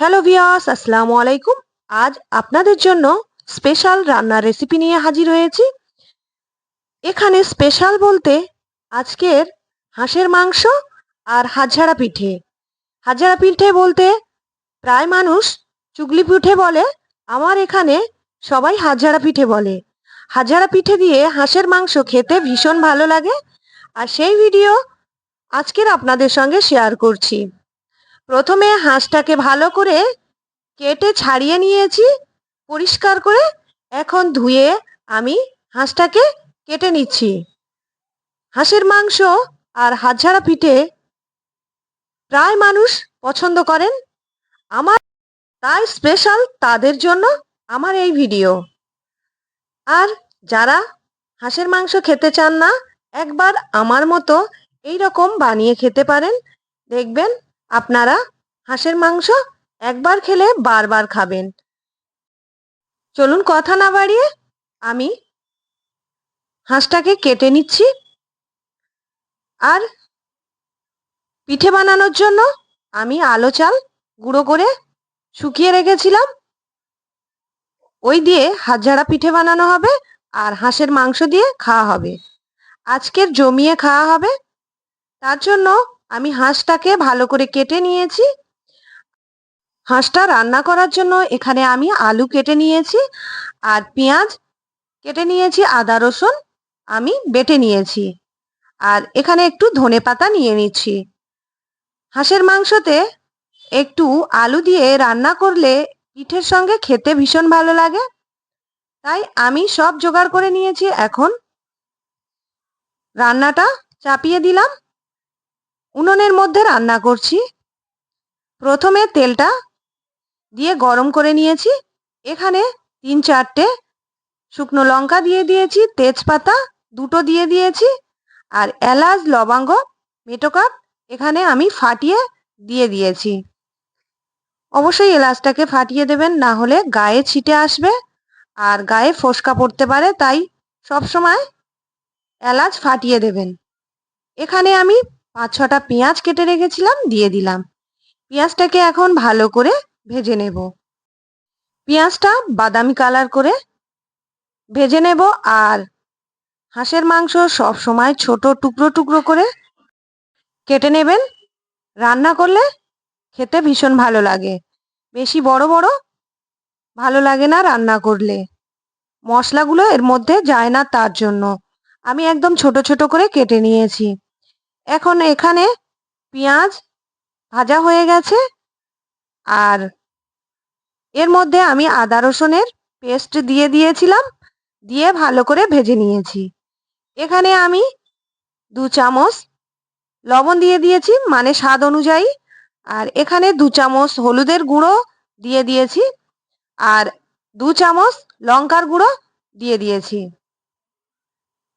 Hello ভিয়াস আসসালামু আলাইকুম আজ আপনাদের জন্য স্পেশাল রান্নার রেসিপি নিয়ে হাজির হয়েছি। এখানে স্পেশাল বলতে আজকের হাঁসের মাংস আর হাজারা পিঠে। হাজারা পিঠে বলতে প্রায় মানুষ চুগলি পিঠে বলে, আমার এখানে সবাই হাজারা পিঠে বলে। হাজারা পিঠে দিয়ে হাঁসের মাংস খেতে ভীষণ ভালো লাগে। আর সেই ভিডিও আজকের আপনাদের সঙ্গে শেয়ার করছি। প্রথমে হাঁসটাকে ভালো করে কেটে ছাড়িয়ে নিয়েছি, পরিষ্কার করে এখন ধুয়ে আমি হাঁসটাকে কেটে নিচ্ছি। হাঁসের মাংস আর হাতঝাড়া পিঠে প্রায় মানুষ পছন্দ করেন। আমার তাই স্পেশাল তাদের জন্য আমার এই ভিডিও। আর যারা হাঁসের মাংস খেতে চান না, একবার আমার মতো এই রকম বানিয়ে খেতে পারেন। দেখবেন আপনারা হাঁসের মাংস একবার খেলে বারবার খাবেন। চলুন কথা না বাড়িয়ে আমি হাঁসটাকে কেটে নিচ্ছি। আর পিঠে বানানোর জন্য আমি আলো চাল গুঁড়ো করে শুকিয়ে রেখেছিলাম। ওই দিয়ে হাতঝাড়া পিঠে বানানো হবে আর হাঁসের মাংস দিয়ে খাওয়া হবে। আজকের জমিয়ে খাওয়া হবে। তার জন্য আমি হাঁসটাকে ভালো করে কেটে নিয়েছি। হাঁসটা রান্না করার জন্য এখানে আমি আলু কেটে নিয়েছি আর পেঁয়াজ কেটে নিয়েছি, আদা, রসুন আমি বেটে নিয়েছি। আর এখানে একটু ধনে পাতা নিয়ে নিচ্ছি। হাঁসের মাংসতে একটু আলু দিয়ে রান্না করলে পিঠের সঙ্গে খেতে ভীষণ ভালো লাগে। তাই আমি সব জোগাড় করে নিয়েছি, এখন রান্নাটা চাপিয়ে দিলাম। উনুনের মধ্যে রান্না করছি। প্রথমে তেলটা দিয়ে গরম করে নিয়েছি। এখানে তিন চারটে শুকনো লঙ্কা দিয়ে দিয়েছি, তেজপাতা দুটো দিয়ে দিয়েছি, আর এলাচ, লবঙ্গ মেটোকাপ এখানে আমি ফাটিয়ে দিয়ে দিয়েছি। অবশ্যই এলাচটাকে ফাটিয়ে দেবেন, না হলে গায়ে ছিটে আসবে আর গায়ে ফোসকা পড়তে পারে, তাই সবসময় এলাচ ফাটিয়ে দেবেন। এখানে আমি পাঁচ ছটা পেঁয়াজ কেটে রেখেছিলাম, দিয়ে দিলাম। পেঁয়াজটাকে এখন ভালো করে ভেজে নেব। পেঁয়াজটা বাদামি কালার করে ভেজে নেব আর হাঁসের মাংস সব সময় ছোট টুকরো টুকরো করে কেটে নেবেন। রান্না করলে খেতে ভীষণ ভালো লাগে। বেশি বড় বড় ভালো লাগে না রান্না করলে। মশলাগুলো এর মধ্যে যায় না তার জন্য। আমি একদম ছোট ছোট করে কেটে নিয়েছি। এখন এখানে পেঁয়াজ ভাজা হয়ে গেছে আর এর মধ্যে আমি আদা রসুনের পেস্ট দিয়ে দিয়েছিলাম, দিয়ে ভালো করে ভেজে নিয়েছি। এখানে আমি দু চামচ লবণ দিয়ে দিয়েছি মানে স্বাদ অনুযায়ী, আর এখানে দু চামচ হলুদের গুঁড়ো দিয়ে দিয়েছি, আর দু চামচ লঙ্কার গুঁড়ো দিয়ে দিয়েছি।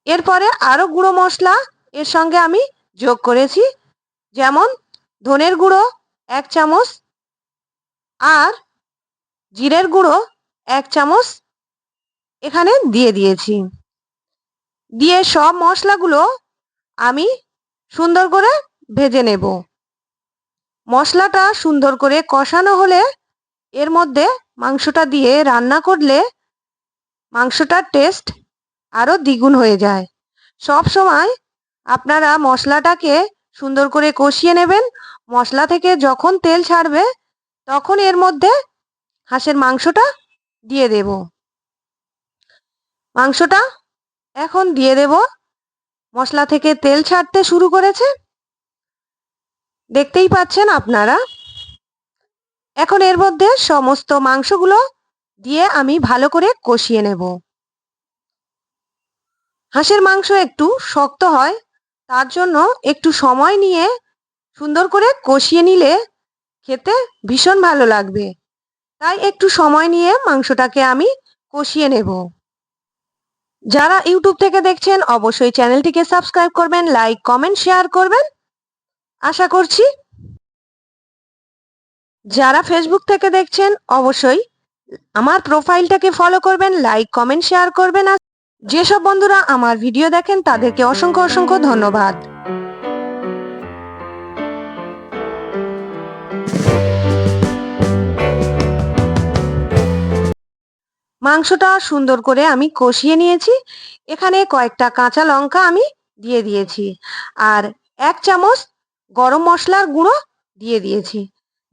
এরপরে আরও গুঁড়ো মশলা, এর সঙ্গে আমি যোগ করেছি। যেমন ধনের গুঁড়ো এক চামচ আর জিরের গুঁড়ো এক চামচ এখানে দিয়ে দিয়েছি। দিয়ে সব মশলাগুলো আমি সুন্দর করে ভেজে নেব। মশলাটা সুন্দর করে কষানো হলে এর মধ্যে মাংসটা দিয়ে রান্না করলে মাংসটার টেস্ট আরও দ্বিগুণ হয়ে যায়। সব সময় আপনারা মশলাটাকে সুন্দর করে কষিয়ে নেবেন। মশলা থেকে যখন তেল ছাড়বে, তখন এর মধ্যে হাঁসের মাংসটা দিয়ে দেব। মাংসটা এখন দিয়ে দেব। মশলা থেকে তেল ছাড়তে শুরু করেছে। দেখতেই পাচ্ছেন আপনারা? এখন এর মধ্যে সমস্ত মাংসগুলো দিয়ে আমি ভালো করে কষিয়ে নেব। হাঁসের মাংস একটু শক্ত হয়। তার জন্য একটু সময় নিয়ে সুন্দর করে কষিয়ে নিলে খেতে ভীষণ ভালো লাগবে। তাই একটু সময় নিয়ে মাংসটাকে আমি কষিয়ে নেব। যারা ইউটিউব থেকে দেখছেন, অবশ্যই চ্যানেলটিকে সাবস্ক্রাইব করবেন, লাইক, কমেন্ট, শেয়ার করবেন। আশা করছি যারা ফেসবুক থেকে দেখছেন, অবশ্যই আমার প্রোফাইলটাকে ফলো করবেন, লাইক, কমেন্ট, শেয়ার করবেন। যেসব বন্ধুরা আমার ভিডিও দেখেন, তাদেরকে অসংখ্য অসংখ্য ধন্যবাদ। মাংসটা সুন্দর করে আমি কষিয়ে নিয়েছি। এখানে কয়েকটা কাঁচা লঙ্কা আমি দিয়ে দিয়েছি আর এক চামচ গরম মশলার গুঁড়ো দিয়ে দিয়েছি।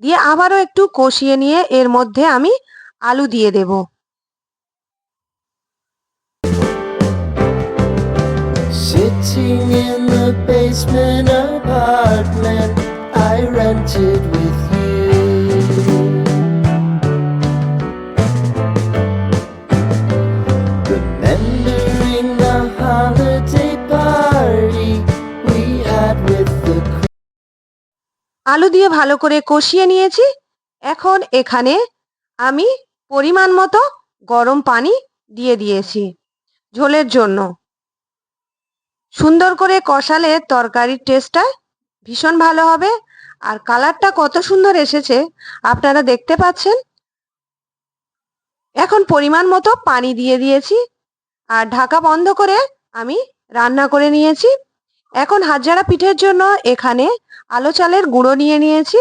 দিয়ে আবারও একটু কষিয়ে নিয়ে এর মধ্যে আমি আলু দিয়ে দেবো। Sitting in the basement apartment I rented with you. Remembering the holiday party we had with the আলু দিয়ে ভালো করে কষিয়ে নিয়েছি এখন এখানে আমি পরিমাণ মতো গরম পানি দিয়ে দিয়েছি ঝোলের জন্য সুন্দর করে কষালে তরকারির টেস্টটা ভীষণ ভালো হবে। আর কালারটা কত সুন্দর এসেছে, আপনারা দেখতে পাচ্ছেন? এখন পরিমাণ মতো পানি দিয়ে দিয়েছি আর ঢাকা বন্ধ করে আমি রান্না করে নিয়েছি। এখন হাজারা পিঠের জন্য এখানে আলো চালের গুঁড়ো নিয়ে নিয়েছি।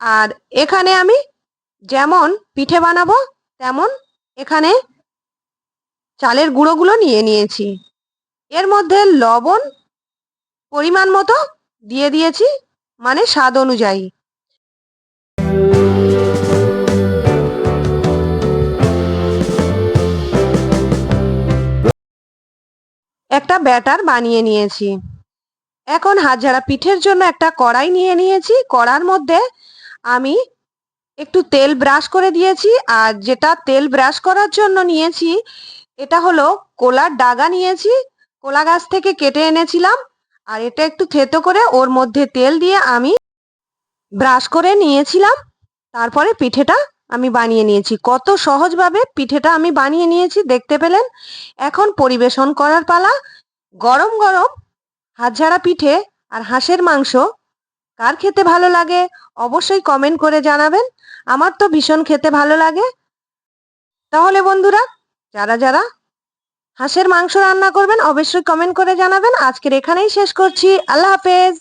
আর এখানে আমি যেমন পিঠে বানাবো, তেমন এখানে চালের গুঁড়োগুলো নিয়ে নিয়েছি। এর মধ্যে লবণ পরিমাণ মতো দিয়ে দিয়েছি মানে স্বাদ অনুযায়ী। একটা ব্যাটার বানিয়ে নিয়েছি। এখন হাজারা পিঠের জন্য একটা কড়াই নিয়ে নিয়েছি। কড়ার মধ্যে আমি একটু তেল ব্রাশ করে দিয়েছি, আর যেটা তেল ব্রাশ করার জন্য নিয়েছি, এটা হলো কোলার ডাগা নিয়েছি। কোলা গাছ থেকে কেটে এনেছিলাম, আর এটা একটু থেতো করে ওর মধ্যে তেল দিয়ে আমি ব্রাশ করে নিয়েছিলাম। তারপরে পিঠেটা আমি বানিয়ে নিয়েছি। কত সহজভাবে পিঠেটা আমি বানিয়ে নিয়েছি, দেখতে পেলেন? এখন পরিবেশন করার পালা। গরম গরম হাতঝাড়া পিঠে আর হাঁসের মাংস, কার খেতে ভালো লাগে অবশ্যই কমেন্ট করে জানাবেন। আমার তো ভীষণ খেতে ভালো লাগে। তাহলে বন্ধুরা, যারা যারা হাঁসের মাংস রান্না করবেন অবশ্যই কমেন্ট করে জানাবেন। আজকের এখানেই শেষ করছি। আল্লাহ হাফেজ।